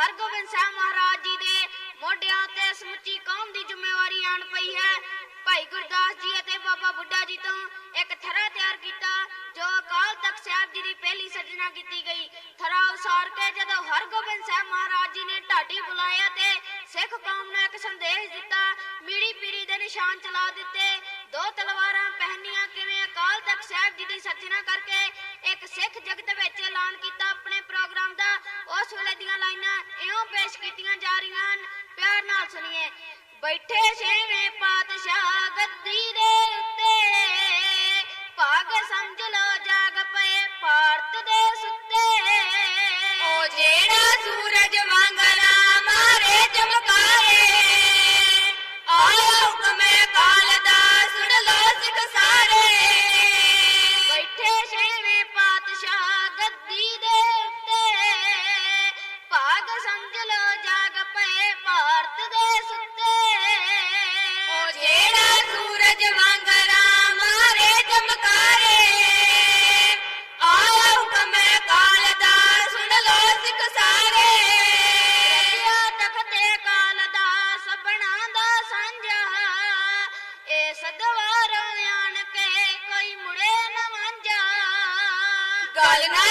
ਹਰਗੋਬਿੰਦ ਸਾਹਿਬ ਮਹਾਰਾਜ ਜੀ ਦੇ ਮੋਢਿਆਂ ਤੇ ਸਮੁੱਚੀ ਕੌਮ ਦੀ ਜ਼ਿੰਮੇਵਾਰੀ ਆਣ ਪਈ ਹੈ। ਭਾਈ ਗੁਰਦਾਸ ਜੀ ਅਤੇ ਬਾਬਾ ਬੁੱਢਾ ਜੀ ਤੋਂ ਇੱਕ ਥਰਾ ਤਿਆਰ ਕੀਤਾ, ਜੋ ਅਕਾਲ ਤਖਤ ਸਾਹਿਬ ਜੀ ਦੀ ਪਹਿਲੀ ਸਿਰਜਣਾ ਕੀਤੀ ਗਈ। ਥਰਾ ਉਸਾਰ ਕੇ ਜਦੋਂ ਹਰਗੋਬਿੰਦ ਸਾਹਿਬ ਮਹਾਰਾਜ ਜੀ ਨੇ ਢਾਡੀ ਬੁਲਾਇਆ ਤੇ ਸਿੱਖ ਕੌਮ ਨੂੰ ਇੱਕ ਸੰਦੇਸ਼ ਦਿੱਤਾ, ਮੀੜੀ ਪੀੜੀ ਦੇ ਨਿਸ਼ਾਨ ਚਲਾ ਦਿੱਤੇ। ਦੋ ਤਲਵਾਰਾਂ ਪਹਿਨੀਆਂ ਕਿਵੇਂ ਅਕਾਲ ਤਖਤ ਸਾਹਿਬ ਜੀ ਦੀ ਸਿਰਜਣਾ ਕਰਕੇ ਇੱਕ ਸਿੱਖ ਜਗਤ ਵਿੱਚ ਐਲਾਨ ਕੀਤਾ ਤਾਂ ਉਸ ਵੇਲੇ ਦੀਆਂ ਲਾਈਨਾਂ ਇਉਂ ਪੇਸ਼ ਕੀਤੀਆਂ ਜਾ ਰਹੀਆਂ ਹਨ। ਪਿਆਰ ਨਾਲ ਸੁਣੀਏ। ਬੈਠੇ ਛੇਵੇਂ ਪਾਤਸ਼ਾਹ ਗੱਦੀ ਦੇ ਉੱਤੇ, ਭਾਗ ਸਮਝ ਲੋ ਜਾਗ ਪਏ ਭਾਰਤ ਦੇ ਸੁੱਤੇ। ਉਹ ਜਿਹੜਾ ਸੂਰਜ அதனால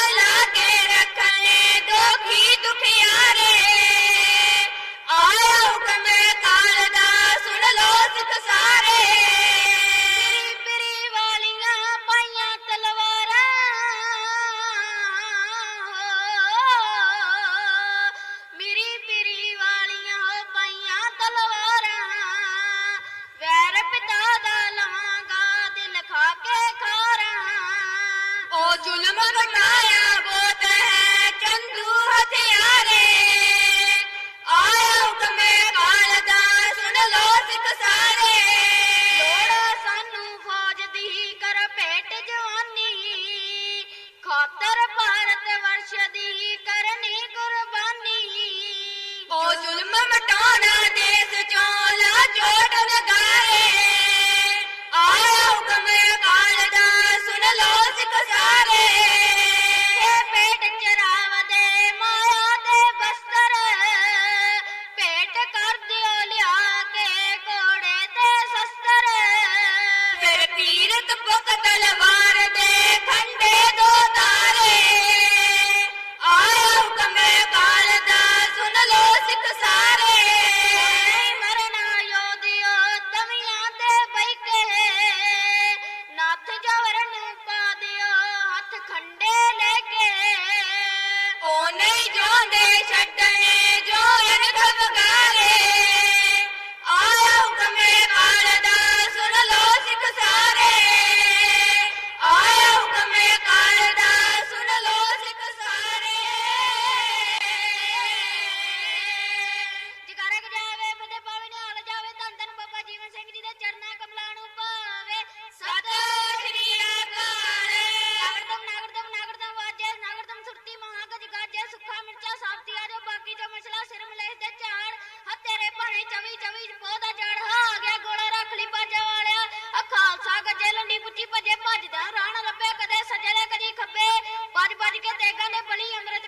ਨਰੇਗਾ ਦੇ ਬਲੀ ਅੰਦਰ